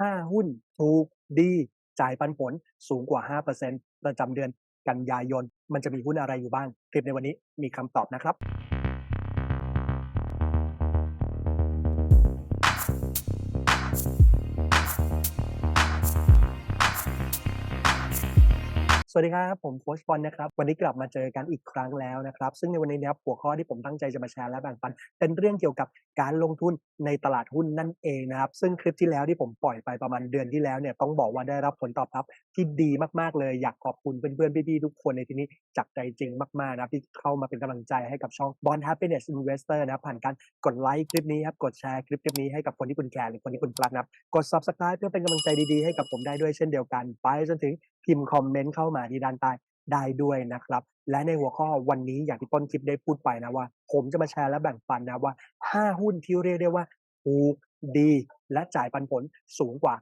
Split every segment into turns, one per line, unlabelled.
ห้าหุ้นถูกดีจ่ายปันผลสูงกว่า 5%ประจำเดือนกันยายน มันจะมีหุ้นอะไรอยู่บ้าง คลิปในวันนี้มีคำตอบนะครับ สวัสดีครับ ผมโค้ชบอลนะครับ วันนี้กลับมาเจอกันอีกครั้งแล้วนะครับ ซึ่งในวันนี้นะครับหัวข้อที่ผมตั้งใจจะมาแชร์และแบ่งปัน เป็นเรื่องเกี่ยวกับการลงทุนในตลาดหุ้นนั่นเองนะครับ ซึ่งคลิปที่แล้วที่ผมปล่อยไปประมาณเดือนที่แล้วเนี่ยต้องบอกว่าได้รับผลตอบรับที่ดีมากๆเลย อยากขอบคุณเพื่อนๆพี่ๆทุกคนในที่นี้จากใจจริงมากๆนะครับที่เข้ามาเป็นกำลังใจให้กับช่อง Bond Happiness Investor นะครับผ่านการกดไลค์คลิปนี้ครับกดแชร์คลิปคลิปนี้ให้กับคนที่คุณแคร์หรือคนที่คุณรักนะครับกด Subscribe เพื่อเป็นกำลังใจดีๆให้กับผมได้ด้วยเช่นเดียวกัน ไปจนถึง พิมพ์คอมเมนต์เข้ามาที่ด้านใต้ได้ด้วยนะครับ และในหัวข้อวันนี้อย่างที่ต้นคลิปได้พูดไปนะว่า ผมจะมาแชร์และแบ่งปันนะว่า 5 หุ้นที่เรียกได้ว่าถูกดี และจ่ายปันผลสูงกว่า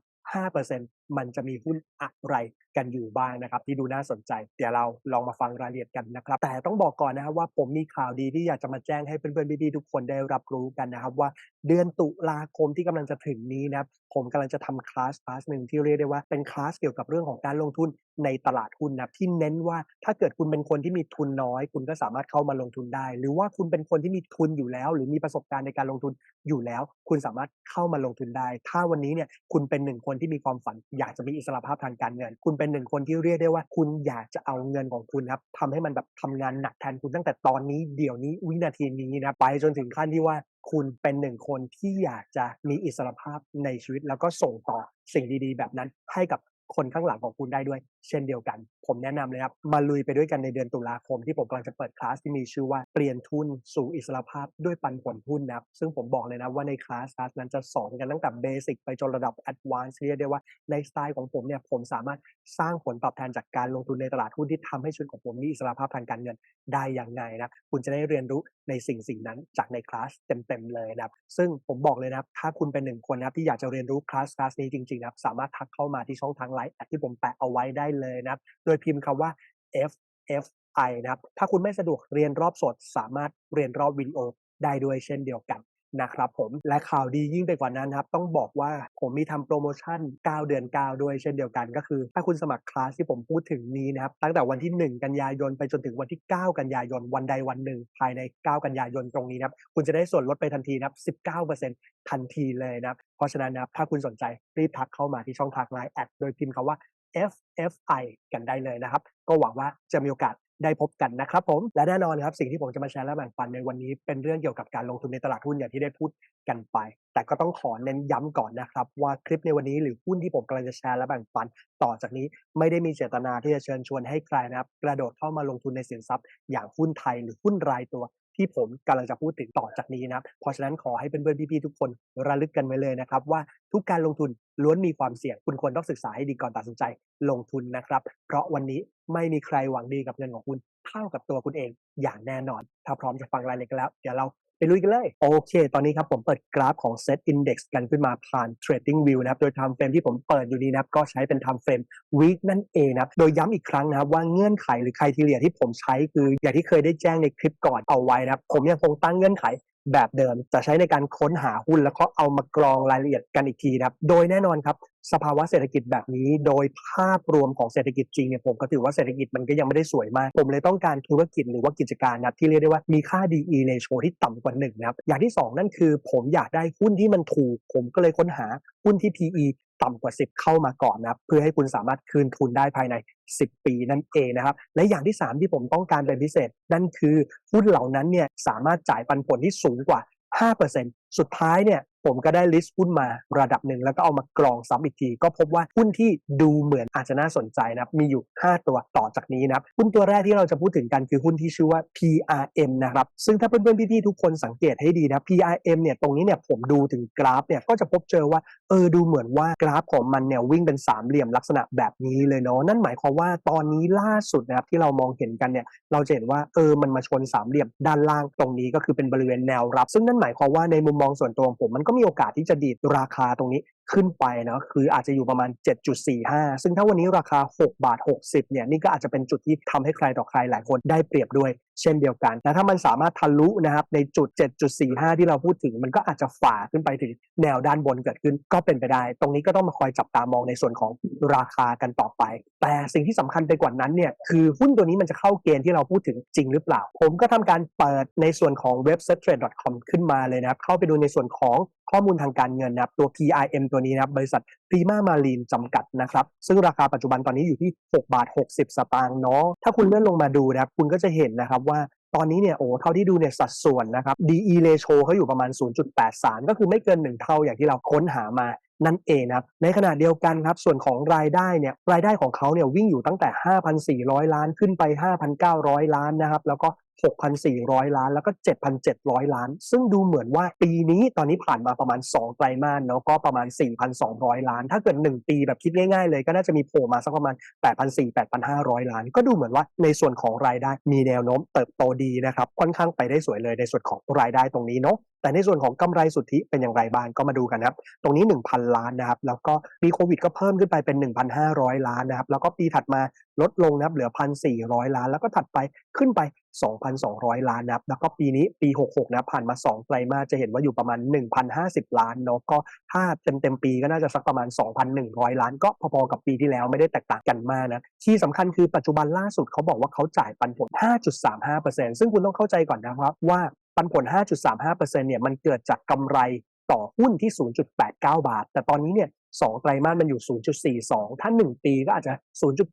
5% มันจะมีหุ้นอะไรกันอยู่บ้างนะครับ ที่ดูน่าสนใจ เดี๋ยวเราลองมาฟังรายละเอียดกันนะครับ แต่ต้องบอกก่อนนะครับว่าผมมีข่าวดีที่อยากจะมาแจ้งให้เพื่อนๆพี่ๆทุกคนได้รับรู้กันนะครับว่าเดือนตุลาคมที่กำลังจะถึงนี้นะครับผมกำลังจะทำคลาสคลาสหนึ่งที่เรียกได้ว่าเป็นคลาสเกี่ยวกับเรื่องของการลงทุนในตลาดหุ้นนะครับที่เน้นว่าถ้าเกิดคุณเป็นคนที่มีทุนน้อย คุณก็สามารถเข้ามาลงทุนได้ หรือว่าคุณเป็นคนที่มีทุนอยู่แล้ว หรือมีประสบการณ์ในการลงทุนอยู่แล้ว คุณสามารถเข้ามาลงทุนได้ ถ้าวันนี้เนี่ยคุณเป็นหนึ่งคนที่มีความฝันอยากจะมีอิสรภาพทางการเงิน คุณเป็นหนึ่งคนที่เรียกได้ว่า คุณอยากจะเอาเงินของคุณครับทำให้มันแบบทำงานหนักแทนคุณตั้งแต่ตอนนี้เดี๋ยวนี้วินาทีนี้นะไปจนถึงขั้นที่ว่าคุณเป็นหนึ่งคนที่อยากจะมีอิสรภาพในชีวิต แล้วก็ส่งต่อสิ่งดีๆ แบบนั้นให้กับคนข้างหลังของคุณได้ด้วย เช่นเดียวกัน ผมแนะนำเลยครับ มาลุยไปด้วยกันในเดือนตุลาคมที่ผมกำลังจะเปิดคลาสที่มีชื่อว่าเปลี่ยนทุนสู่อิสรภาพด้วยปันผลหุ้นนะครับ ซึ่งผมบอกเลยนะว่าในคลาสคลาสนั้นจะสอนกันตั้งแต่เบสิกไปจนระดับแอดวานซ์เรียกได้ว่าในสไตล์ของผมเนี่ยผมสามารถสร้างผลตอบแทนจากการลงทุนในตลาดหุ้นที่ทำให้ชีวิตของผมมีอิสรภาพทางการเงินได้อย่างไงนะคุณจะได้เรียนรู้ในสิ่งสิ่งนั้นจากในคลาสเต็มๆเลยนะครับซึ่งผมบอกเลยนะครับถ้าคุณเป็นหนึ่งคนนะครับที่อยากจะเรียนรู้คลาสคลาสนี้จริงๆนะครับสามารถทักเข้ามาที่ช่องทางไลน์ที่ผมแปะเอาไว้ได้เลยนะครับ โดยพิมพ์คำว่า FFI นะครับ ถ้าคุณไม่สะดวกเรียนรอบสด สามารถเรียนรอบวิดีโอได้ด้วยเช่นเดียวกันนะครับผมและข่าวดียิ่งไปกว่านั้นครับ ต้องบอกว่าผมมีทำโปรโมชั่น 9 เดือน 9 ด้วยเช่นเดียวกัน ก็คือ ถ้าคุณสมัครคลาสที่ผมพูดถึงนี้นะครับ ตั้งแต่วันที่ 1 กันยายนไปจนถึงวันที่ 9 กันยายนวันใดวันหนึ่ง ภายใน 9 กันยายนตรงนี้นะครับ คุณจะได้ส่วนลดไปทันทีนะครับ 19%ทันทีเลยนะครับ เพราะฉะนั้นนะครับถ้าคุณสนใจรีบทักเข้ามาที่ช่องทางไลน์แอดโดยพิมพ์คำว่า FFI กันได้เลยนะครับ ก็หวังว่าจะมีโอกาสได้พบกันนะครับผม และแน่นอนครับสิ่งที่ผมจะมาแชร์และแบ่งปันในวันนี้เป็นเรื่องเกี่ยวกับการลงทุนในตลาดหุ้นอย่างที่ได้พูดกันไป แต่ก็ต้องขอเน้นย้ำก่อนนะครับ ว่าคลิปในวันนี้หรือหุ้นที่ผมกำลังจะแชร์และแบ่งปัน ต่อจากนี้ไม่ได้มีเจตนาที่จะเชิญชวนให้ใครนะครับ กระโดดเข้ามาลงทุนในสินทรัพย์ อย่างหุ้นไทยหรือหุ้นรายตัว ที่ผมกำลังจะพูดถึงต่อจากนี้นะครับ เพราะฉะนั้นขอให้เพื่อนๆพี่ๆทุกคนระลึกกันไว้เลยนะครับว่าทุกการลงทุนล้วนมีความเสี่ยง คุณควรต้องศึกษาให้ดีก่อนตัดสินใจลงทุนนะครับ เพราะวันนี้ไม่มีใครหวังดีกับเงินของคุณเท่ากับตัวคุณเองอย่างแน่นอน ถ้าพร้อมจะฟังรายละเอียดแล้ว เดี๋ยวเรา ไปลุยกันเลย โอเค ตอนนี้ครับผมเปิดกราฟของ Set Index กันขึ้นมาผ่าน Trading View นะครับ โดย time frame ที่ผมเปิดอยู่นี้นะครับ ก็ใช้เป็น time frame week นั่นเองนะครับ โดยย้ำอีกครั้งนะครับว่าเงื่อนไขหรือ criteria ที่ผมใช้คืออย่างที่เคยได้แจ้งในคลิปก่อนเอาไว้นะครับ ผมยังคงตั้งเงื่อนไขแบบเดิมจะใช้ในการค้นหาหุ้นแล้วก็เอามากรองรายละเอียดกันอีกทีนะครับ โดยแน่นอนครับ สภาวะเศรษฐกิจแบบนี้ โดยภาพรวมของเศรษฐกิจจริงเนี่ยผมก็ถือว่าเศรษฐกิจมันก็ยังไม่ได้สวยมาก ผมเลยต้องการธุรกิจหรือว่ากิจการนะที่เรียกได้ว่ามีค่า DE ratio ที่ต่ำกว่า1นะครับอย่างที่ 2 นั่นคือ ผมอยากได้หุ้นที่มันถูก ผมก็เลยค้นหาหุ้นที่ PE ต่ำกว่า 10 เข้ามาก่อนนะครับเพื่อให้คุณสามารถคืนทุนได้ภายใน 10 ปีนั่นเองนะครับ และอย่างที่ 3 ที่ผมต้องการเป็นพิเศษ นั่นคือหุ้นเหล่านั้นเนี่ยสามารถจ่ายปันผลที่สูงกว่า 5% สุดท้ายเนี่ยผมก็ได้ลิสต์หุ้นมาระดับหนึ่งแล้วก็เอามากรองซ้ำอีกที ก็พบว่าหุ้นที่ดูเหมือนอาจจะน่าสนใจนะครับมีอยู่ 5 ตัวต่อจากนี้นะครับหุ้นตัวแรกที่เราจะพูดถึงกันคือหุ้นที่ชื่อว่า PRM นะครับซึ่งถ้าเพื่อนๆพี่ๆทุกคนสังเกตให้ดีนะ PRM เนี่ยตรงนี้เนี่ยผมดูถึงกราฟเนี่ยก็จะพบเจอว่าเออดูเหมือนว่ากราฟของมันเนี่ยวิ่งเป็นสามเหลี่ยมลักษณะแบบนี้เลยเนาะนั่นหมายความว่าตอนนี้ล่าสุดนะครับที่เรามองเห็นกันเนี่ยเราจะเห็นว่าเออมันมาชนสามเหลี่ยมด้านล่างตรงนี้ก็คือเป็นบริเวณแนวรับ ซึ่งนั่นหมายความว่าในมุมมองส่วนตัวของผมมันก็มีโอกาสที่จะดีดราคาตรงนี้ขึ้นไปเนาะคืออาจจะอยู่ประมาณ 7.45 ซึ่งถ้าวันนี้ราคา 6 บาท 60 เนี่ยนี่ก็อาจจะเป็นจุดที่ทำให้ใครต่อใครหลายคนได้เปรียบด้วย เช่นเดียวกันและถ้ามันสามารถทะลุนะครับในจุด 7.45 ที่เราพูดถึง มันก็อาจจะฝ่าขึ้นไปถึงแนวด้านบนเกิดขึ้นก็เป็นไปได้ ตรงนี้ก็ต้องมาคอยจับตามองในส่วนของราคากันต่อไป แต่สิ่งที่สำคัญไปกว่านั้นเนี่ยคือหุ้นตัวนี้มันจะเข้าเกณฑ์ที่เราพูดถึงจริงหรือเปล่า ผมก็ทำการเปิดในส่วนของเว็บ settrade.com ขึ้นมาเลยนะครับเข้าไปดูในส่วนของ ข้อมูลทางการเงินนะครับตัว PRM ตัวนี้นะครับบริษัท Prima Marine จำกัดนะครับซึ่งราคาปัจจุบันตอนนี้อยู่ที่ 6 บาท 60 สตางค์เนาะถ้าคุณเลื่อนลงมาดูนะครับคุณก็จะเห็นนะครับว่าตอนนี้เนี่ยโอ้เท่าที่ดูเนี่ยสัดส่วนนะครับ DE ratio เขาอยู่ประมาณ 0.83 ก็คือไม่เกิน 1 เท่าอย่างที่เราค้นหามานั่นเองนะครับในขณะเดียวกันครับส่วนของรายได้เนี่ยรายได้ของเขาเนี่ยวิ่งอยู่ตั้งแต่ 5,400 ล้านขึ้นไป 5,900 ล้านนะครับแล้วก็6,400 ล้านแล้วก็ 7,700 ล้าน ซึ่งดูเหมือนว่าปีนี้ตอนนี้ผ่านมาประมาณ 2 ไตรมาสเนาะก็ประมาณ 4,200 ล้าน ถ้าเกิด 1 ปีแบบคิดง่ายๆเลยก็น่าจะมีโผล่มาสักประมาณ 8,400-8,500 ล้าน ก็ดูเหมือนว่าในส่วนของรายได้มีแนวโน้มเติบโตดีนะครับค่อนข้างไปได้สวยเลยในส่วนของรายได้ตรงนี้เนาะแต่ในส่วนของกำไรสุทธิเป็นอย่างไรบ้างก็มาดูกันครับ ตรงนี้ 1,000 ล้านนะครับ แล้วก็ปีโควิดก็เพิ่มขึ้นไปเป็น 1,500 ล้านนะครับ แล้วก็ปีถัดมาลดลงนะครับเหลือ 1,400 ล้าน แล้วก็ถัดไปขึ้นไป 2,200 ล้านนะครับแล้วก็ปีนี้ปี 66นับผ่านมา 2 ไตรมาสจะเห็นว่าอยู่ประมาณ 1,050 ล้านเนาะก็ถ้าเต็มเต็มๆปีก็น่าจะสักประมาณ 2,100 ล้าน ก็พอๆกับปีที่แล้วไม่ได้แตกต่างกันมากนะที่สำคัญคือปัจจุบันล่าสุดเขาบอกว่าเขาจ่ายปันผล 5.35%ซึ่งคุณต้องเข้าใจก่อนนะครับว่าปันผล 5.35%เนี่ยมันเกิดจากกำไร ต่อหุ้นที่ 0.89 บาท แต่ตอนนี้เนี่ยสองไตรมาสมันอยู่ 0.42 ถ้า 1 ปีก็อาจจะ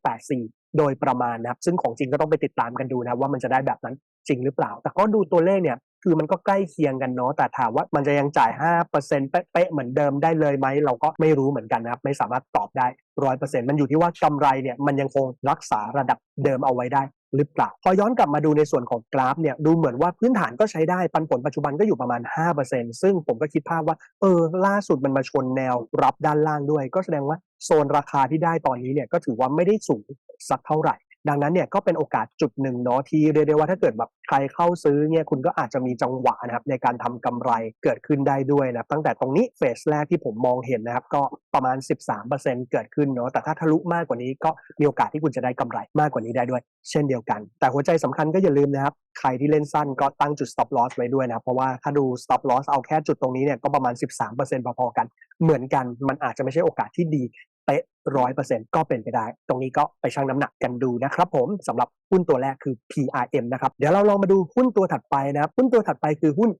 0.84 โดยประมาณนะครับ ซึ่งของจริงก็ต้องไปติดตามกันดูนะว่ามันจะได้แบบนั้นจริงหรือเปล่า แต่ก็ดูตัวเลขเนี่ยคือมันก็ใกล้เคียงกันเนาะ แต่ถามว่ามันจะยังจ่าย 5%เป๊ะๆเหมือนเดิมได้เลยไหม เราก็ไม่รู้เหมือนกันนะครับ ไม่สามารถตอบได้100%มันอยู่ที่ว่ากำไรเนี่ยมันยังคงรักษาระดับเดิมเอาไว้ได้ หรือเปล่า พอย้อนกลับมาดูในส่วนของกราฟเนี่ยดูเหมือนว่าพื้นฐานก็ใช้ได้ปันผลปัจจุบันก็อยู่ประมาณ 5%ซึ่งผมก็คิดภาพว่าเออล่าสุดมันมาชนแนวรับด้านล่างด้วย ก็แสดงว่าโซนราคาที่ได้ตอนนี้เนี่ยก็ถือว่าไม่ได้สูงสักเท่าไหร่ ดังนั้นเนี่ยก็เป็นโอกาสจุดหนึ่งเนาะที่เรียกได้ว่าถ้าเกิดแบบใครเข้าซื้อเนี่ยคุณก็อาจจะมีจังหวะนะครับในการทำกำไรเกิดขึ้นได้ด้วยนะตั้งแต่ตรงนี้เฟสแรกที่ผมมองเห็นนะครับก็ประมาณ 13%เกิดขึ้นเนาะแต่ถ้าทะลุมากกว่านี้ก็มีโอกาสที่คุณจะได้กำไรมากกว่านี้ได้ด้วย เช่นเดียวกัน แต่หัวใจสำคัญก็อย่าลืมนะครับใครที่เล่นสั้นก็ตั้งจุด stop loss ไว้ด้วยนะครับเพราะว่าถ้าดู stop loss เอาแค่จุดตรงนี้เนี่ยก็ประมาณ 13%พอๆกัน เหมือนกันมันอาจจะไม่ใช่โอกาสที่ดี ป๊ะร้อยเปอร์เซ็นต์ก็เป็นไปได้ ตรงนี้ก็ไปชั่งน้ำหนักกันดูนะครับผมสำหรับหุ้นตัวแรกคือ PRM นะครับเดี๋ยวเราลองมาดูหุ้นตัวถัดไปนะครับหุ้นตัวถัดไปคือหุ้น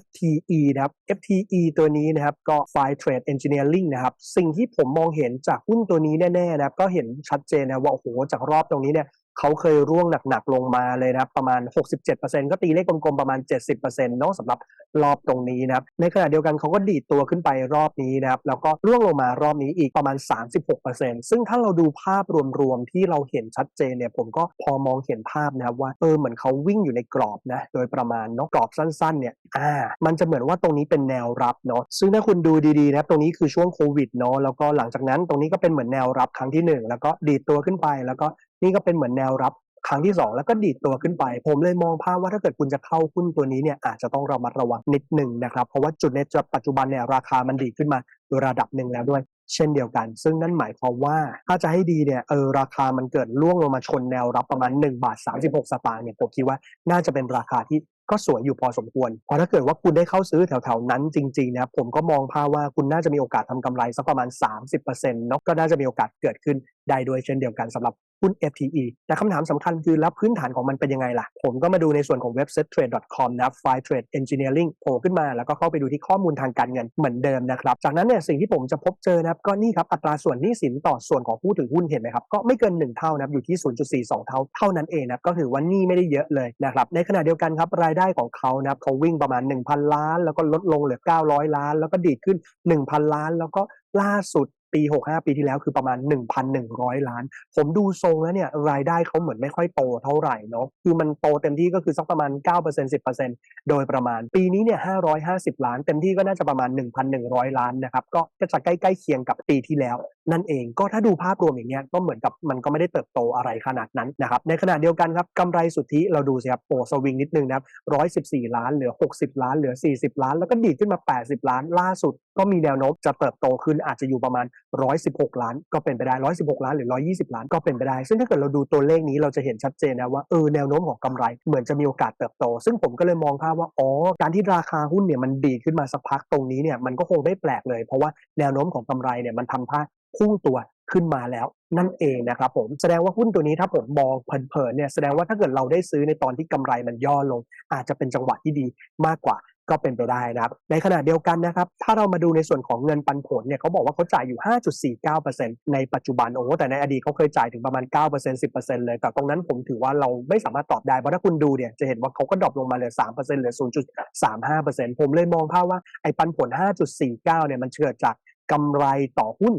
FTE นะครับ FTE ตัวนี้นะครับก็ File Trade Engineering นะครับ สิ่งที่ผมมองเห็นจากหุ้นตัวนี้แน่ๆนะครับก็เห็นชัดเจนนะว่าโอ้โหจากรอบตรงนี้เนี่ย เขาเคยร่วงหนักๆลงมาเลยนะครับประมาณ 67%ก็ตีเลขกลมๆประมาณ 70%เนาะสำหรับรอบตรงนี้นะครับในขณะเดียวกันเขาก็ดีดตัวขึ้นไปรอบนี้นะครับแล้วก็ร่วงลงมารอบนี้อีกประมาณ 36%ซึ่งถ้าเราดูภาพรวมๆที่เราเห็นชัดเจนเนี่ยผมก็พอมองเห็นภาพนะครับว่าเออเหมือนเขาวิ่งอยู่ในกรอบนะโดยประมาณเนาะกรอบสั้นๆเนี่ยอ่ามันจะเหมือนว่าตรงนี้เป็นแนวรับเนาะซึ่งถ้าคุณดูดีๆนะครับตรงนี้คือช่วงโควิดเนาะแล้วก็หลังจากนั้นตรงนี้ก็เป็นเหมือนแนวรับครั้งที่หนึ่งแล้วก็ดีดตัวขึ้นไปแล้วก็ นี่ก็เป็นเหมือนแนวรับครั้งที่ 2 แล้วก็ดีดตัวขึ้นไป ผมเลยมองภาพว่าถ้าเกิดคุณจะเข้าหุ้นตัวนี้เนี่ยอาจจะต้องระมัดระวังนิดหนึ่งนะครับ เพราะว่าจุดในจุดปัจจุบันเนี่ยราคามันดีขึ้นมาระดับหนึ่งแล้วด้วย เช่นเดียวกัน ซึ่งนั่นหมายความว่าถ้าจะให้ดีเนี่ยเออราคามันเกิดล่วงลงมาชนแนวรับประมาณ1บาท36 สตางค์เนี่ยผมคิดว่าน่าจะเป็นราคาที่ก็สวยอยู่พอสมควร เพราะถ้าเกิดว่าคุณได้เข้าซื้อแถวๆนั้นจริงๆนะผมก็มองภาพว่าคุณน่าจะมีโอกาสทำกำไรสักประมาณ 30%เนาะก็น่าจะมีโอกาสเกิดขึ้น ได้ด้วยเช่นเดียวกันสำหรับหุ้น FTE แต่คำถามสำคัญคือแล้วพื้นฐานของมันเป็นยังไงล่ะ ผมก็มาดูในส่วนของเว็บ settrade.com นะครับ File Trade Engineering โผล่ขึ้นมาแล้วก็เข้าไปดูที่ข้อมูลทางการเงินเหมือนเดิมนะครับ จากนั้นเนี่ยสิ่งที่ผมจะพบเจอนะครับก็นี่ครับอัตราส่วนหนี้สินต่อส่วนของผู้ถือหุ้นเห็นไหมครับ ก็ไม่เกิน 1 เท่านะครับอยู่ที่ 0.42 เท่าเท่านั้นเองนะก็ถือว่านี้ไม่ได้เยอะเลยนะครับในขณะเดียวกันครับรายได้ของเขานะครับเขาวิ่งประมาณ 1,000 ล้าน แล้วก็ลดลงเหลือ 900 ล้าน แล้วก็ดีดขึ้น 1,000 ล้าน แล้วก็ล่าสุด ปี65ปีที่แล้วคือประมาณ1,100ล้าน ผมดูทรงแล้วเนี่ยรายได้เขาเหมือนไม่ค่อยโตเท่าไหร่เนาะคือมันโตเต็มที่ก็คือสักประมาณ9% 10%โดยประมาณ ปีนี้เนี่ย550ล้าน เต็มที่ก็น่าจะประมาณ1,100ล้านนะครับก็จะใกล้ๆเคียงกับปีที่แล้ว นั่นเองก็ถ้าดูภาพรวมอย่างเงี้ยก็เหมือนกับมันก็ไม่ได้เติบโตอะไรขนาดนั้นนะครับในขณะเดียวกันครับกำไรสุทธิเราดูสิครับโอ้สวิงนิดนึงนะครับ114ล้านเหลือ60ล้านเหลือ40ล้าน แล้วก็ดีดขึ้นมา80ล้านล่าสุดก็มีแนวโน้มจะเติบโตขึ้นอาจจะอยู่ประมาณ 116 ล้าน ก็เป็นไปได้ 116 ล้านหรือ 120 ล้านก็เป็นไปได้ ซึ่งถ้าเกิดเราดูตัวเลขนี้เราจะเห็นชัดเจนนะว่าเออแนวโน้มของกำไรเหมือนจะมีโอกาสเติบโต ซึ่งผมก็เลยมองภาพว่าอ๋อการที่ราคาหุ้นเนี่ยมันดีขึ้นมาสักพักตรงนี้เนี่ยมันก็คงไม่แปลกเลย เพราะว่าแนวโน้มของกำไรเนี่ยมันทำท่าพุ่งตัวขึ้นมาแล้วนั่นเองนะครับผมแสดงว่าหุ้นตัวนี้ถ้าผมมองเผินๆเนี่ยแสดงว่าถ้าเกิดเราได้ซื้อในตอนที่กำไรมันย่อลง อาจจะเป็นจังหวะที่ดีมากกว่า ก็เป็นไปได้นะครับ ในขณะเดียวกันนะครับ ถ้าเรามาดูในส่วนของเงินปันผลเนี่ยเขาบอกว่าเขาจ่ายอยู่ 5.49%ในปัจจุบันโอ้โหแต่ในอดีตเขาเคยจ่ายถึงประมาณ 9% 10%เลย แต่ตรงนั้นผมถือว่าเราไม่สามารถตอบได้ เพราะถ้าคุณดูเนี่ยจะเห็นว่าเขาก็ดรอปลงมาเหลือ 3%เหลือ 0.35%ผมเลยมองภาพว่าไอ้ปันผล 5.49 เนี่ยมันเกิดจาก กำไรต่อหุ้น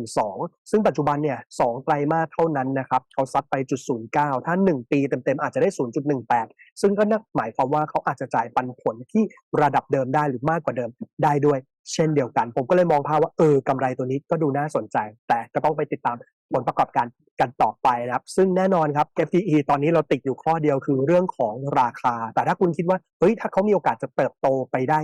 0.12 ซึ่งปัจจุบันเนี่ย2ไตรมาสเท่านั้นนะครับเขาซัดไปจุด09 ถ้า 1 ปีเต็มๆ อาจจะได้ 0.18 ซึ่งก็นั่นหมายความว่าเขาอาจจะจ่ายปันผลที่ระดับเดิมได้หรือมากกว่าเดิมได้ด้วย เช่นเดียวกัน ผมก็เลยมองภาพว่าเออกำไรตัวนี้ก็ดูน่าสนใจ แต่ก็ต้องไปติดตามผลประกอบการกันต่อไปนะครับ ซึ่งแน่นอนครับ FTE ตอนนี้เราติดอยู่ข้อเดียวคือเรื่องของราคา แต่ถ้าคุณคิดว่าเฮ้ยถ้าเขามีโอกาสจะเติบโตไปได้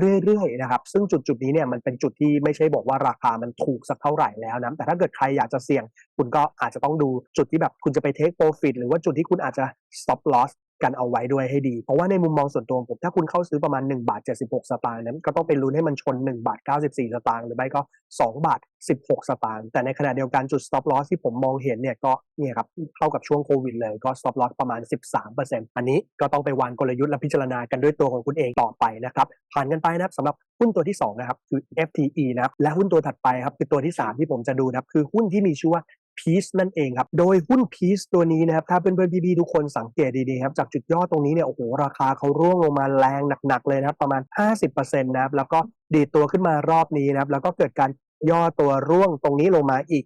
เรื่อยๆนะครับซึ่งจุดจุดนี้เนี่ยมันเป็นจุดที่ไม่ใช่บอกว่าราคามันถูกสักเท่าไหร่แล้วนะแต่ถ้าเกิดใครอยากจะเสี่ยง คุณก็อาจจะต้องดูจุดที่แบบคุณจะไปเทคโปรฟิตหรือว่าจุดที่คุณอาจจะ stop loss กันเอาไว้ด้วยให้ดี เพราะว่าในมุมมองส่วนตัวของผมถ้าคุณเข้าซื้อประมาณ1บาท76 สตางค์นั้นก็ต้องไปลุ้นให้มันชน1บาท94 สตางค์หรือไม่ก็2บาท16 สตางค์แต่ในขณะเดียวกันจุด stop loss ที่ผมมองเห็นเนี่ยก็เนี่ยครับเท่ากับช่วงโควิดเลยก็ stop loss ประมาณ 13%อันนี้ก็ต้องไปวางกลยุทธ์และพิจารณากันด้วยตัวของคุณเองต่อไปนะครับผ่านกันไปนะครับสำหรับหุ้นตัวที่สองนะครับคือ FTE นะครับและหุ้นตัวถัดไปครับคือตัวที่สามที่ผมจะดูนะครับคือหุ้นที่มีชื่อว่า พีซนั่นเองครับ โดยหุ้นพีซตัวนี้นะครับ ถ้าเพื่อนๆพี่ๆทุกคนสังเกตดีๆครับ จากจุดย่อตรงนี้เนี่ย โอ้โห ราคาเขาร่วงลงมาแรงหนักๆเลยนะครับ ประมาณ 50%นะครับ แล้วก็ดีตัวขึ้นมารอบนี้นะครับ แล้วก็เกิดการย่อตัวร่วงตรงนี้ลงมาอีก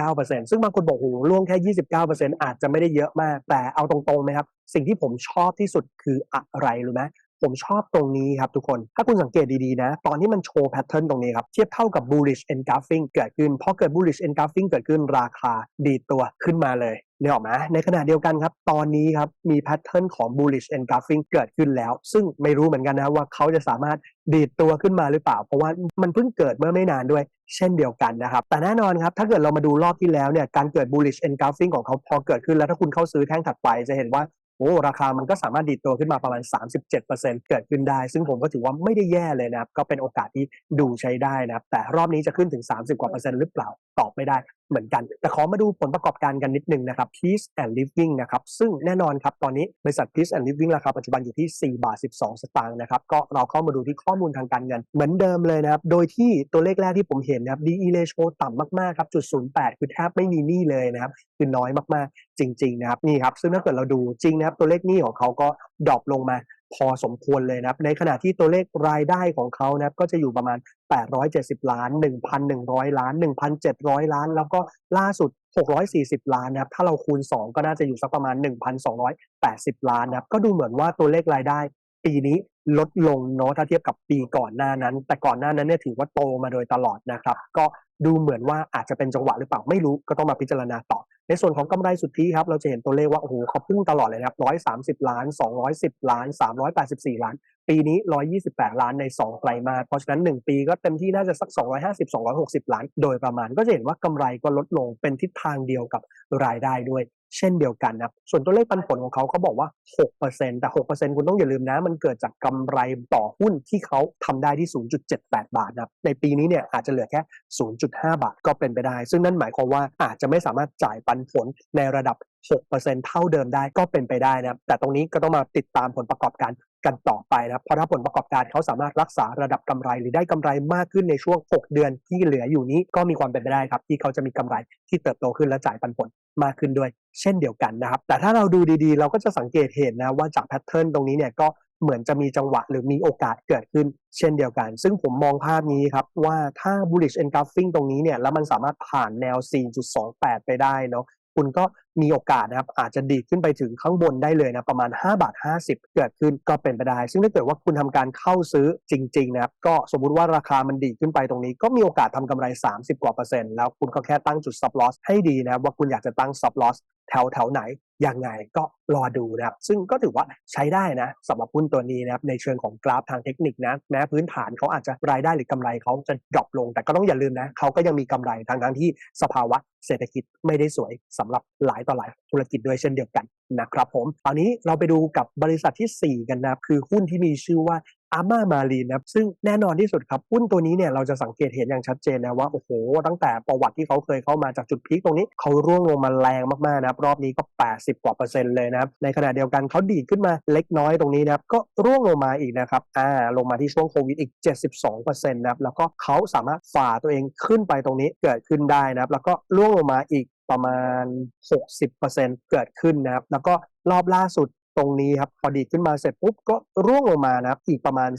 29%ซึ่งบางคนบอกโอ้โหร่วงแค่ 29%อาจจะไม่ได้เยอะมาก แต่เอาตรงๆนะครับ สิ่งที่ผมชอบที่สุดคืออะไรรู้ไหม ผมชอบตรงนี้ครับทุกคน ถ้าคุณสังเกตดีๆนะ ตอนที่มันโชว์แพทเทิร์นตรงนี้ครับ เทียบเท่ากับ bullish engulfing เกิดขึ้น พอเกิด bullish engulfing เกิดขึ้นราคาดีตัวขึ้นมาเลยเนี่ยออกไหมในขณะเดียวกันครับ ตอนนี้ครับ มีแพทเทิร์นของ bullish engulfing เกิดขึ้นแล้ว ซึ่งไม่รู้เหมือนกันนะว่าเขาจะสามารถดีดตัวขึ้นมาหรือเปล่า เพราะว่ามันเพิ่งเกิดเมื่อไม่นานด้วย เช่นเดียวกันนะครับ แต่แน่นอนครับ ถ้าเกิดเรามาดูรอบที่แล้วเนี่ย การเกิด bullish engulfing ของเขาพอเกิดขึ้นแล้วถ้าคุณเข้าซื้อแท่งถัดไปจะเห็นว่า โอ้ราคามันก็สามารถดีดตัวขึ้นมาประมาณ 37%เกิดขึ้นได้ ซึ่งผมก็ถือว่าไม่ได้แย่เลยนะครับ ก็เป็นโอกาสที่ดูใช้ได้นะครับ แต่รอบนี้จะขึ้นถึง 30 กว่าเปอร์เซ็นต์หรือเปล่าตอบไม่ได้ เหมือนกัน แต่ขอมาดูผลประกอบการกันนิดนึงนะครับ Peace and Living นะครับ ซึ่งแน่นอนครับตอนนี้บริษัท Peace and Living ราคาปัจจุบันอยู่ที่ 4 บาท 12 สตางค์นะครับ ก็เราเข้ามาดูที่ข้อมูลทางการเงิน เหมือนเดิมเลยนะครับ โดยที่ตัวเลขแรกที่ผมเห็นนะครับ DE ratio ต่ำมากๆครับจุด08 คือแทบไม่มีหนี้เลยนะครับ คือน้อยมากๆจริง ๆ นะครับนี่ครับซึ่งถ้าเกิดเราดูจริงนะครับตัวเลขหนี้ของเขาก็ดรอปลงมาพอสมควรเลยนะครับ ในขณะที่ตัวเลขรายได้ของเขานะครับก็จะอยู่ประมาณ 870 ล้าน 1,100 ล้าน 1,700 ล้าน แล้วก็ล่าสุด 640 ล้านนะครับ ถ้าเราคูณ 2 ก็น่าจะอยู่สักประมาณ 1,280 ล้านนะครับ ก็ดูเหมือนว่าตัวเลขรายได้ ปีนี้ลดลงเนาะถ้าเทียบกับปีก่อนหน้านั้น แต่ก่อนหน้านั้นเนี่ยถือว่าโตมาโดยตลอดนะครับ ก็ดูเหมือนว่าอาจจะเป็นจังหวะหรือเปล่าไม่รู้ก็ต้องมาพิจารณาต่อ ในส่วนของกำไรสุทธิครับเราจะเห็นตัวเลขว่าโอ้โหเขาพุ่งตลอดเลยนะครับร้อยสาสิบล้านสองร้อยสิบล้านสามร้อยแปดสิบสี่ล้าน ปีนี้ร้อยี่สิบแปดล้านในสองไตรมาสเพราะฉะนั้นหนึ่งปีก็เต็มที่น่าจะสักสองร้อยห้าสิบสองร้อยหกสิบล้าน โดยประมาณก็จะเห็นว่ากำไรก็ลดลงเป็นทิศทางเดียวกับรายได้ด้วย เช่นเดียวกันนะส่วนตัวเลขปันผลของเขาเขาบอกว่า 6%แต่ 6%คุณต้องอย่าลืมนะ มันเกิดจากกำไรต่อหุ้นที่เขาทำได้ที่ 0.78 บาทนะในปีนี้เนี่ยอาจจะเหลือแค่ 0.5 บาทก็เป็นไปได้ ซึ่งนั่นหมายความว่าอาจจะไม่สามารถจ่ายปันผลในระดับ 6%เท่าเดิมได้ก็เป็นไปได้นะครับแต่ตรงนี้ก็ต้องมาติดตามผลประกอบการกันต่อไปนะครับเพราะถ้าผลประกอบการเขาสามารถรักษาระดับกำไรหรือได้กำไรมากขึ้นในช่วง 6 เดือนที่เหลืออยู่นี้ก็มีความเป็นไปได้ครับ ที่เขาจะมีกำไรที่เติบโตขึ้นและจ่ายปันผลมากขึ้นด้วย เช่นเดียวกันนะครับ แต่ถ้าเราดูดีๆ เราก็จะสังเกตเห็นนะว่าจากแพทเทิร์นตรงนี้เนี่ยก็เหมือนจะมีจังหวะหรือมีโอกาสเกิดขึ้นเช่นเดียวกัน ซึ่งผมมองภาพนี้ครับว่าถ้า bullish engulfing ตรงนี้เนี่ยแล้วมันสามารถผ่านแนว 4.28 ไปได้เนาะ คุณก็มีโอกาสนะครับอาจจะดีขึ้นไปถึงข้างบนได้เลยนะประมาณ5บาท50 เกิดขึ้นก็เป็นไปได้ ซึ่งถ้าเกิดว่าคุณทำการเข้าซื้อจริงๆนะครับก็สมมุติว่าราคามันดีขึ้นไปตรงนี้ ก็มีโอกาสทำกำไร 30 กว่าเปอร์เซ็นต์แล้วคุณก็แค่ตั้งจุด stop loss ให้ดีนะครับว่าคุณอยากจะตั้ง stop loss แถวแถวไหนยังไงก็รอดูนะครับ ซึ่งก็ถือว่าใช้ได้นะสำหรับหุ้นตัวนี้นะครับในเชิงของกราฟทางเทคนิคนะแม้พื้นฐานเขาอาจจะรายได้หรือกำไรเขาจะดรอปลง แต่ก็ต้องอย่าลืมนะเขาก็ยังมีกำไรทั้งทั้งที่สภาวะเศรษฐกิจไม่ได้สวยสำหรับหลายต่อหลายธุรกิจด้วยเช่นเดียวกันนะครับผมตอนนี้เราไปดูกับบริษัททีสี่4 กันนะครับคือหุ้นที่มีชื่อว่า อาม่ามารีนนะครับซึ่งแน่นอนที่สุดครับหุ้นตัวนี้เนี่ยเราจะสังเกตเห็นอย่างชัดเจนนะว่าโอ้โหตั้งแต่ประวัติที่เขาเคยเข้ามาจากจุดพีคตรงนี้เขาร่วงลงมาแรงมากๆนะครับรอบนี้ก็ 80 กว่าเปอร์เซ็นต์เลยนะครับในขณะเดียวกันเขาดีขึ้นมาเล็กน้อยตรงนี้นะครับก็ร่วงลงมาอีกนะครับอ่าลงมาที่ช่วงโควิดอีก 72เปอร์เซ็นต์นะครับแล้วก็เขาสามารถฝ่าตัวเองขึ้นไปตรงนี้เกิดขึ้นได้นะครับแล้วก็ร่วงลงมาอีกประมาณ 60%เกิดขึ้นนะครับแล้วก็รอบล่าสุด ตรงนี้ครับพอดีขึ้นมาเสร็จปุ๊บก็ร่วงลงมานะครับอีกประมาณ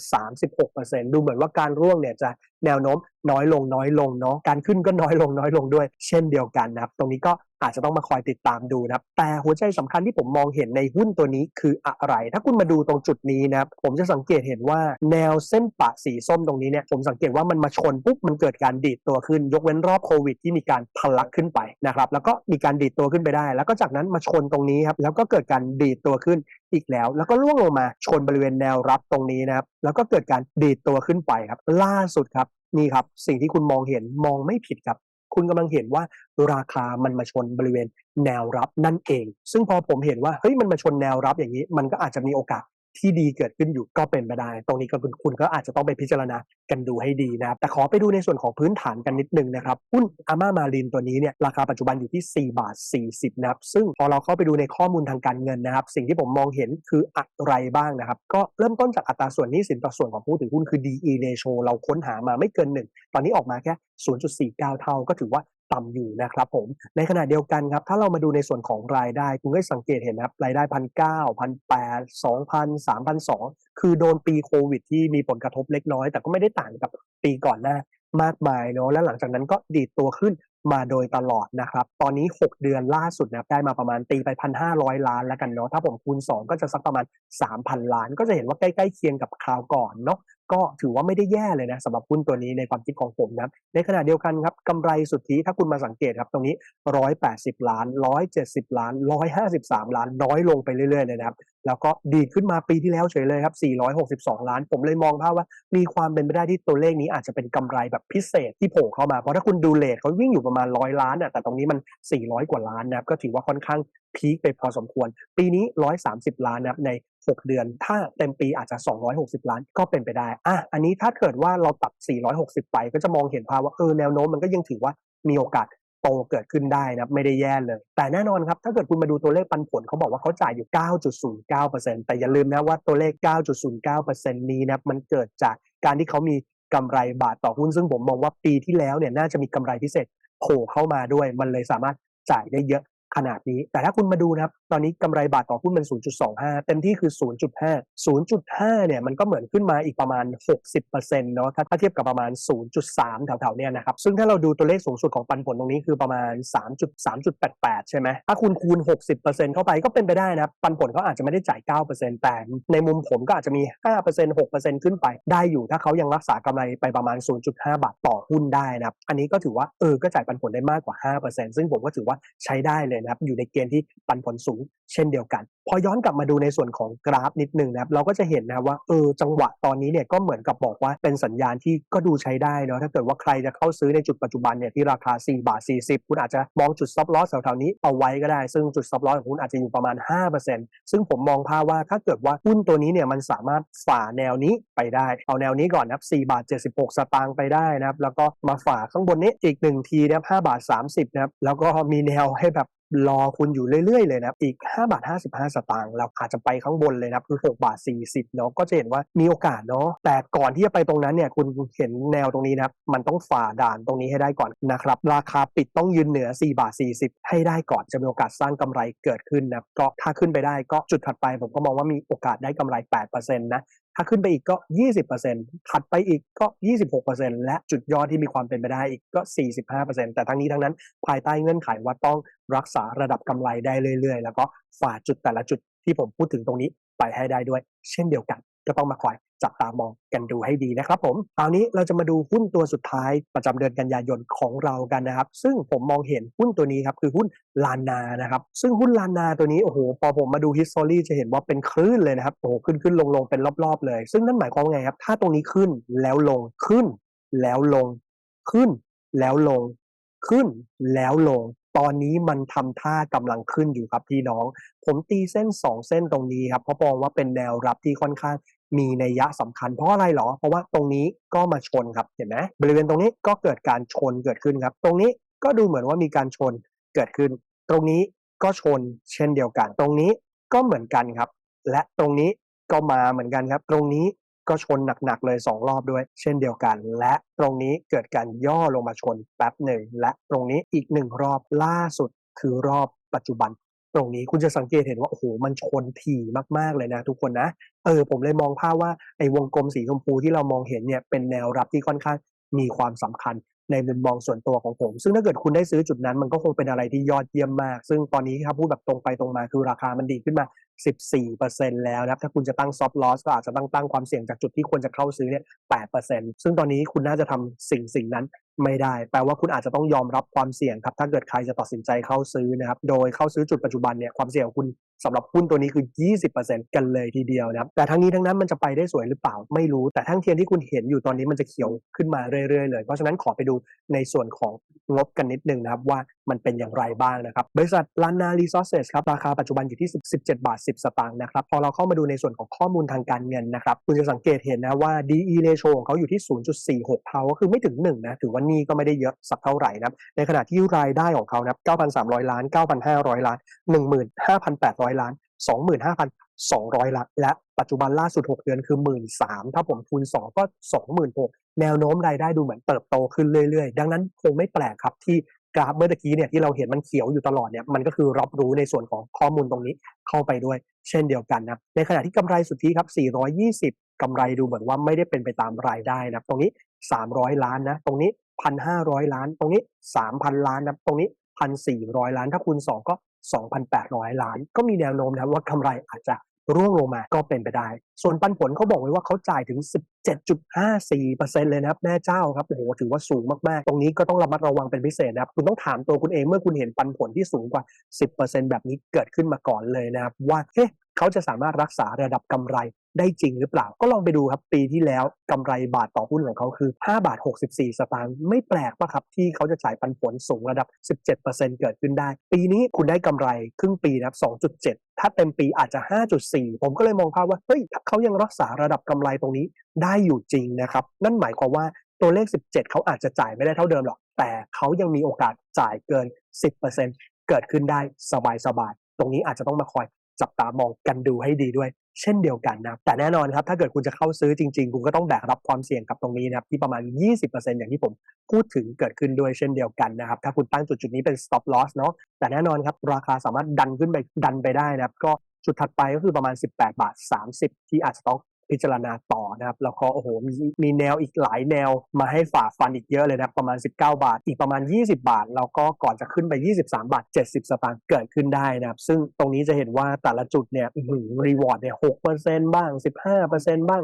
36%ดูเหมือนว่าการร่วงเนี่ยจะ แนวโน้มน้อยลงน้อยลงเนาะการขึ้นก็น้อยลงน้อยลงด้วย เช่นเดียวกันนะครับ ตรงนี้ก็อาจจะต้องมาคอยติดตามดูนะครับ แต่หัวใจสำคัญที่ผมมองเห็นในหุ้นตัวนี้คืออะไร ถ้าคุณมาดูตรงจุดนี้นะครับ ผมจะสังเกตเห็นว่าแนวเส้นปะสีส้มตรงนี้เนี่ยผมสังเกตว่ามันมาชนปุ๊บมันเกิดการดีดตัวขึ้น ยกเว้นรอบโควิด ที่มีการทะลักขึ้นไปนะครับแล้วก็มีการดีดตัวขึ้นไปได้ แล้วก็จากนั้นมาชนตรงนี้ครับแล้วก็เกิดการดีดตัวขึ้นอีกแล้ว แล้วก็ล่วงลงมาชนบริเวณแนวรับตรงนี้นะครับแล้วก็เกิดการดีดตัวขึ้นไปครับ ล่าสุดครับนี่ครับ สิ่งที่คุณมองเห็นมองไม่ผิดครับ คุณกำลังเห็นว่าราคามันมาชนบริเวณแนวรับนั่นเอง ซึ่งพอผมเห็นว่าเฮ้ยมันมาชนแนวรับอย่างนี้ มันก็อาจจะมีโอกาส ที่ดีเกิดขึ้นอยู่ก็เป็นไปได้ ตรงนี้ก็คุณคุณก็อาจจะต้องไปพิจารณากันดูให้ดีนะครับแต่ขอไปดูในส่วนของพื้นฐานกันนิดนึงนะครับหุ้นอาม่ามารินตัวนี้เนี่ยราคาปัจจุบันอยู่ที่ 4 บาท 40นะครับซึ่งพอเราเข้าไปดูในข้อมูลทางการเงินนะครับ สิ่งที่ผมมองเห็นคืออะไรบ้างนะครับ ก็เริ่มต้นจากอัตราส่วนหนี้สินต่อส่วนของผู้ถือหุ้นคือ DE ratio เราค้นหามาไม่เกิน 1 ตอนนี้ออกมาแค่ 0.49 เท่าก็ถือว่า ต่ำอยู่นะครับผมในขณะเดียวกันครับถ้าเรามาดูในส่วนของรายได้ คุณก็สังเกตเห็นนะครับรายได้พันเก้าพันแปดสองพันสามพันสองคือโดนปีโควิด ที่มีผลกระทบเล็กน้อย แต่ก็ไม่ได้ต่างกับปีก่อนหน้ามากมายเนาะและหลังจากนั้นก็ดีดตัวขึ้นมาโดยตลอดนะครับ ตอนนี้ 6 เดือนล่าสุดนะครับได้มาประมาณตีไปพันห้าร้อยล้านแล้วกันเนาะถ้าผมคูณ 2 ก็จะสักประมาณ 3,000 ล้าน ก็จะเห็นว่าใกล้ ๆ เคียงกับคราวก่อนเนาะก็ถือว่าไม่ได้แย่เลยนะสำหรับหุ้นตัวนี้ในความคิดของผมนะในขณะเดียวกันครับกำไรสุทธิถ้าคุณมาสังเกตครับตรงนี้ 180 ล้าน 170 ล้าน 153 ล้านน้อยลงไปเรื่อยๆเลยนะครับแล้วก็ดีดขึ้นมาปีที่แล้วเฉยเลยครับ 462 ล้าน ผมเลยมองภาพว่า มีความเป็นไปได้ที่ตัวเลขนี้อาจจะเป็นกำไรแบบพิเศษที่โผล่เข้ามา เพราะถ้าคุณดูเลทเขาวิ่งอยู่ประมาณ 100 ล้านอะแต่ตรงนี้มัน 400 กว่าล้านนะครับก็ถือว่าค่อนข้าง พีคไปพอสมควร ปีนี้ 130 ล้านนะครับใน 6 เดือน ถ้าเต็มปีอาจจะ 260 ล้านก็เป็นไปได้อะอันนี้ถ้าเกิดว่าเราตัด 460 ไปก็จะมองเห็นภาพว่าเออแนวโน้มมันก็ยังถือว่ามีโอกาสโตเกิดขึ้นได้นะไม่ได้แย่เลย แต่แน่นอนครับ ถ้าเกิดคุณมาดูตัวเลขปันผลเขาบอกว่าเขาจ่ายอยู่ 9.09%แต่อย่าลืมนะว่าตัวเลข 9.09%นี้นะมันเกิดจากการที่เขามีกำไรบาทต่อหุ้นซึ่งผมมองว่าปีที่แล้วเนี่ยน่าจะมีกำไรพิเศษโผล่เข้ามาด้วย มันเลยสามารถจ่ายได้เยอะ ขนาดนี้ แต่ถ้าคุณมาดูนะครับ ตอนนี้กำไรบาทต่อหุ้นมัน 0.25 เต็มที่คือ 0.5 0.5 เนี่ยมันก็เหมือนขึ้นมาอีกประมาณ 60%เนาะถ้าเทียบกับประมาณ 0.3 แถวๆเนี่ยนะครับซึ่งถ้าเราดูตัวเลขสูงสุดของปันผลตรงนี้คือประมาณ 3.3.88 ใช่ไหมถ้าคุณคูณ 60%เข้าไปก็เป็นไปได้นะปันผลเขาอาจจะไม่ได้จ่าย 9%แต่ในมุมผมก็อาจจะมี 5% 6%ขึ้นไปได้อยู่ถ้าเขายังรักษากำไรไปประมาณ 0.5 บาทต่อหุ้นได้นะครับอันนี้ก็ถือว่าเออก็จ่ายปันผลได้มากกว่า 5%ซึ่งผมก็ถือว่าใช้ได้เลยนะครับอยู่ในเกณฑ์ที่ปันผลสูงเช่นเดียวกัน พอย้อนกลับมาดูในส่วนของกราฟนิดนึงนะครับเราก็จะเห็นนะว่าเออจังหวะตอนนี้เนี่ยก็เหมือนกับบอกว่าเป็นสัญญาณที่ก็ดูใช้ได้เนาะถ้าเกิดว่าใครจะเข้าซื้อในจุดปัจจุบันเนี่ยที่ราคา 4 บาท 40 คุณอาจจะมองจุด stop loss แถวๆนี้เอาไว้ก็ได้ ซึ่งจุด stop loss ของคุณอาจจะอยู่ประมาณ 5%ซึ่งผมมองภาพว่าถ้าเกิดว่าหุ้นตัวนี้เนี่ยมันสามารถฝ่าแนวนี้ไปได้ เอาแนวนี้ก่อนนะครับ4บาท 76 สตางค์ไปได้นะครับแล้วก็มาฝ่าข้างบนนี้อีก 1 ทีนะครับ5บาท 30นะครับแล้วก็มีแนวให้แบบรอคุณอยู่เรื่อยๆเลยนะอีก 5 บาท 55 สตางค์เราอาจจะไปข้างบนเลยนะคือ6บาท 40เนาะก็จะเห็นว่ามีโอกาสเนาะแต่ก่อนที่จะไปตรงนั้นเนี่ยคุณเห็นแนวตรงนี้นะมันต้องฝ่าด่านตรงนี้ให้ได้ก่อนนะครับราคาปิดต้องยืนเหนือ 4 บาท 40 ให้ได้ก่อนจะมีโอกาสสร้างกำไรเกิดขึ้นนะก็ถ้าขึ้นไปได้ก็จุดถัดไปผมก็มองว่ามีโอกาสได้กำไร 8%นะ ถ้าขึ้นไปอีกก็ 20%ถัดไปอีกก็ 26%และจุดยอดที่มีความเป็นไปได้อีกก็ 45%แต่ทั้งนี้ทั้งนั้นภายใต้เงื่อนไขว่าต้องรักษาระดับกำไรได้เรื่อยๆ แล้วก็ฝ่าจุดแต่ละจุดที่ผมพูดถึงตรงนี้ไปให้ได้ด้วย เช่นเดียวกัน ก็ต้องมาคอย จับตามองกันดูให้ดีนะครับผมคราวนี้เราจะมาดูหุ้นตัวสุดท้ายประจำเดือนกันยายนของเรากันนะครับ ซึ่งผมมองเห็นหุ้นตัวนี้ครับคือหุ้นลานานะครับ ซึ่งหุ้นลานาตัวนี้โอ้โหพอผมมาดู history จะเห็นว่าเป็นคลื่นเลยนะครับโอ้โหขึ้นขึ้นลงลงเป็นรอบๆ เลย ซึ่งนั่นหมายความว่าไงครับถ้าตรงนี้ขึ้นแล้วลงขึ้น แล้วลงขึ้น แล้วลงขึ้นแล้วลงตอนนี้มันทำท่ากำลังขึ้นอยู่ครับพี่น้อง ผมตีเส้น 2 เส้นตรงนี้ครับเพราะมองว่าเป็นแนวรับที่ค่อนข้าง มีนัยยะสำคัญเพราะอะไรหรอ เพราะว่าตรงนี้ก็มาชนครับเห็นไหมบริเวณตรงนี้ก็เกิดการชนเกิดขึ้นครับ ตรงนี้ก็ดูเหมือนว่ามีการชนเกิดขึ้น ตรงนี้ก็ชนเช่นเดียวกัน ตรงนี้ก็เหมือนกันครับ และตรงนี้ก็มาเหมือนกันครับ ตรงนี้ก็ชนหนักๆเลย 2 รอบด้วย เช่นเดียวกัน และตรงนี้เกิดการย่อลงมาชนแป๊บหนึ่งและตรงนี้อีกหนึ่งรอบล่าสุดคือรอบปัจจุบัน ตรงนี้คุณจะสังเกตเห็นว่าโอ้โหมันชนถี่มากๆเลยนะทุกคนนะเออผมเลยมองภาพว่าไอ้วงกลมสีชมพูที่เรามองเห็นเนี่ยเป็นแนวรับที่ค่อนข้างมีความสำคัญในมุมมองส่วนตัวของผม ซึ่งถ้าเกิดคุณได้ซื้อจุดนั้นมันก็คงเป็นอะไรที่ยอดเยี่ยมมาก ซึ่งตอนนี้ครับพูดแบบตรงไปตรงมาคือราคามันดีขึ้นมา 14%แล้วนะครับถ้าคุณจะตั้ง stop loss ก็อาจจะตั้งตั้งความเสี่ยงจากจุดที่ควรจะเข้าซื้อเนี่ย8%ซึ่งตอนนี้คุณน่าจะทำสิ่งสิ่งนั้นไม่ได้ แปลว่าคุณอาจจะต้องยอมรับความเสี่ยงครับถ้าเกิดใครจะตัดสินใจเข้าซื้อนะครับโดยเข้าซื้อจุดปัจจุบันเนี่ยความเสี่ยงของคุณสำหรับหุ้นตัวนี้คือ 20%กันเลยทีเดียวนะครับแต่ทั้งนี้ทั้งนั้นมันจะไปได้สวยหรือเปล่าไม่รู้แต่ทั้งเทียนที่คุณเห็นอยู่ตอนนี้มันจะเขียวขึ้นมาเรื่อยๆเลย เพราะฉะนั้นขอไปดูในส่วนของงบกันนิดนึงนะครับว่า มันเป็นอย่างไรบ้างนะครับ บริษัทลานารีซอสเซสครับ ราคาปัจจุบันอยู่ที่ 17 บาท 10 สตางค์นะครับ พอเราเข้ามาดูในส่วนของข้อมูลทางการเงินนะครับ คุณจะสังเกตเห็นนะว่า DE ratio ของเขาอยู่ที่ 0.46 เท่าก็คือไม่ถึง 1 นะ ถือว่านี่ก็ไม่ได้เยอะสักเท่าไหร่นะในขณะที่รายได้ของเขานะครับ9,300 ล้าน 9,500 ล้าน 15,800 ล้าน 25,200 ล้านและปัจจุบันล่าสุด 6 เดือนคือ 13,000ถ้าผมคูณ 2 ก็ 26,000แนวโน้มรายได้ดูเหมือนเติบโตขึ้นเรื่อยๆ ดังนั้นคงไม่แปลกครับที่ กราฟเมื่อกี้เนี่ยที่เราเห็นมันเขียวอยู่ตลอดเนี่ยมันก็คือรับรู้ในส่วนของข้อมูลตรงนี้เข้าไปด้วย เช่นเดียวกันนะในขณะที่กำไรสุทธิครับ 420กำไรดูเหมือนว่าไม่ได้เป็นไปตามรายได้นะตรงนี้ 300 ล้านนะตรงนี้ 1,500 ล้าน ตรงนี้ 3,000 ล้านนะตรงนี้ 1,400 ล้าน ถ้าคูณ2ก็ 2,800 ล้าน ก็มีแนวโน้มนะว่ากำไรอาจจะ ร่วงลงมาก็เป็นไปได้ ส่วนปันผลเขาบอกไว้ว่าเขาจ่ายถึง 17.54%เลยนะครับ แม่เจ้าครับ โอ้โห ถือว่าสูงมาก ๆ ตรงนี้ก็ต้องระมัดระวังเป็นพิเศษนะครับ คุณต้องถามตัวคุณเองเมื่อคุณเห็นปันผลที่สูงกว่า 10%แบบนี้เกิดขึ้นมาก่อนเลยนะครับ ว่าเฮ้เขาจะสามารถรักษาระดับกำไรได้จริงหรือเปล่า ก็ลองไปดูครับปีที่แล้วกำไรบาทต่อหุ้นของเขาคือ 5 บาท 64 สตางค์ไม่แปลกป่ะครับ ที่เขาจะจ่ายปันผลสูงระดับ 17%เกิดขึ้นได้ ปีนี้คุณได้กำไรครึ่งปีนะครับ ถ้าเต็มปีอาจจะ 5.4 ผมก็เลยมองภาพว่า เฮ้ยเขายังรักษาระดับกำไรตรงนี้ได้อยู่จริงนะครับ นั่นหมายความว่าตัวเลข 17 เขาอาจจะจ่ายไม่ได้เท่าเดิมหรอก แต่เขายังมีโอกาสจ่ายเกิน 10%เกิดขึ้นได้สบายๆ ตรงนี้อาจจะต้องมาคอยจับตามองกันดูให้ดีด้วย เช่นเดียวกันนะแต่แน่นอนครับถ้าเกิดคุณจะเข้าซื้อจริง ๆ คุณก็ต้องแบกรับความเสี่ยงกับตรงนี้นะครับที่ประมาณ 20%อย่างที่ผมพูดถึงเกิดขึ้นด้วยเช่นเดียวกันนะครับถ้าคุณตั้งจุดจุดนี้เป็น stop loss เนาะแต่แน่นอนครับราคาสามารถดันขึ้นไปดันไปได้นะครับก็จุดถัดไปก็คือประมาณ 18 บาท 30 ที่อาจจะต้อง พิจารณาต่อนะครับ แล้วก็โอ้โหมีมีแนวอีกหลายแนวมาให้ฝ่าฟันอีกเยอะเลยนะประมาณ 19 บาท อีกประมาณ 20 บาท แล้วก็ก่อนจะขึ้นไป 23 บาท 70 สตางค์เกิดขึ้นได้นะครับ ซึ่งตรงนี้จะเห็นว่าแต่ละจุดเนี่ยรีวอร์ดเนี่ย6%บ้าง 15%บ้าง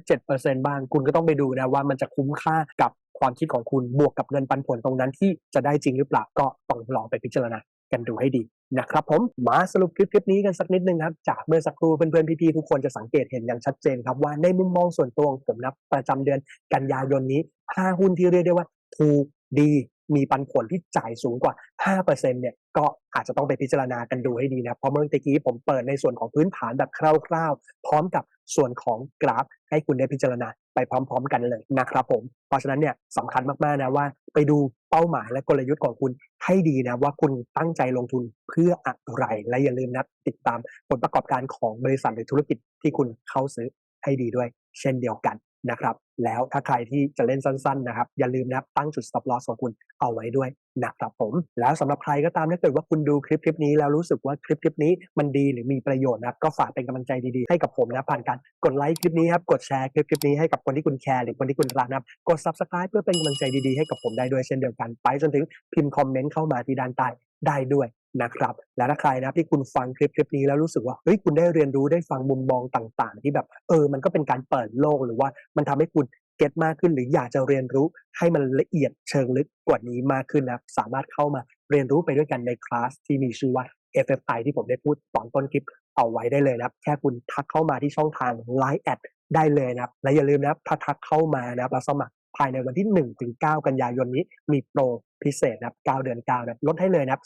37%บ้าง คุณก็ต้องไปดูนะว่ามันจะคุ้มค่ากับความคิดของคุณบวกกับเงินปันผลตรงนั้นที่จะได้จริงหรือเปล่าก็ต้องลองไปพิจารณา กันดูให้ดีนะครับผมมาสรุปคลิปคลิปนี้กันสักนิดนึงครับจากเมื่อสักครู่เพื่อนๆพี่ๆทุกคนจะสังเกตเห็นอย่างชัดเจนครับว่าในมุมมองส่วนตัวของผมนะประจำเดือนกันยายนนี้5หุ้นที่เรียกได้ว่าถูกดี มีปันผลที่จ่ายสูงกว่า 5%เนี่ยก็อาจจะต้องไปพิจารณากันดูให้ดีนะเพราะเมื่อกี้ผมเปิดในส่วนของพื้นฐานแบบคร่าวๆ พร้อมกับส่วนของกราฟ ให้คุณได้พิจารณาไปพร้อม ๆ กันเลยนะครับผม เพราะฉะนั้นเนี่ยสำคัญมากๆนะว่า ไปดูเป้าหมายและกลยุทธ์ของคุณให้ดีนะว่าคุณตั้งใจลงทุนเพื่ออะไรและอย่าลืมนะติดตามผลประกอบการของบริษัทหรือธุรกิจที่คุณเข้าซื้อให้ดีด้วย เช่นเดียวกันนะครับ แล้วถ้าใครที่จะเล่นสั้นๆนะครับ อย่าลืมนะครับตั้งจุด stop loss ของคุณเอาไว้ด้วยนะครับผม แล้วสำหรับใครก็ตามถ้าเกิดว่าคุณดูคลิปคลิปนี้แล้วรู้สึกว่าคลิปคลิปนี้มันดีหรือมีประโยชน์นะครับก็ฝากเป็นกำลังใจดีๆให้กับผมนะผ่านการกดไลค์คลิปนี้ครับกดแชร์คลิปคลิปนี้ให้กับคนที่คุณแคร์หรือคนที่คุณรักนะครับกด subscribe เพื่อเป็นกำลังใจดีๆให้กับผมได้ด้วยเช่นเดียวกัน ไปจนถึงพิมพ์คอมเมนต์เข้ามาที่ด้านใต้ได้ด้วย นะครับ และถ้าใครนะที่คุณฟังคลิปคลิปนี้แล้วรู้สึกว่าเฮ้ยคุณได้เรียนรู้ได้ฟังมุมมองต่าง ๆ ที่แบบเออ มันก็เป็นการเปิดโลกหรือว่ามันทำให้คุณเก็ตมากขึ้น หรืออยากจะเรียนรู้ให้มันละเอียดเชิงลึกกว่านี้มากขึ้นนะสามารถเข้ามาเรียนรู้ไปด้วยกันในคลาสที่มีชื่อว่า FFI ที่ผมได้พูดตอนต้นคลิปเอาไว้ได้เลยนะครับ แค่คุณทักเข้ามาที่ช่องทาง Line แอดได้เลยนะครับ และอย่าลืมนะครับถ้าทักเข้ามานะครับแล้วสมัครภายในวันที่1ถึง9กันยายนนี้มีโปร พิเศษนะครับ9เดือน9นะลดให้เลยนะครับ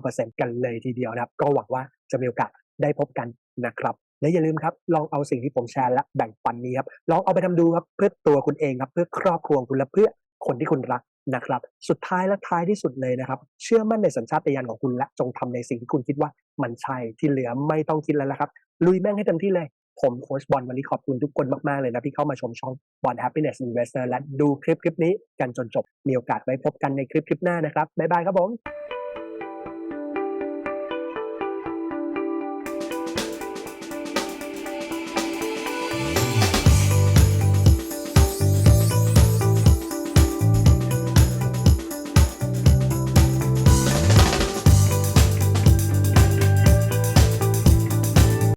19%กันเลยทีเดียวนะครับ ก็หวังว่าจะมีโอกาสได้พบกันนะครับและอย่าลืมครับลองเอาสิ่งที่ผมแชร์และแบ่งปันนี้ครับลองเอาไปทำดูครับเพื่อตัวคุณเองครับเพื่อครอบครัวคุณและเพื่อคนที่คุณรักนะครับ สุดท้ายและท้ายที่สุดเลยนะครับ เชื่อมั่นในสัญชาตญาณของคุณและจงทำในสิ่งที่คุณคิดว่ามันใช่ที่เหลือไม่ต้องคิดแล้วละครับลุยแม่งให้เต็มที่เลย ผมโค้ชบอลวันนี้ขอบคุณทุกคนมาก ๆ เลยนะที่เข้ามาชมช่องบอล Happiness Investor และดูคลิปคลิปนี้กันจนจบมีโอกาสไว้พบกันในคลิปคลิปหน้านะครับบ๊ายบายครับผม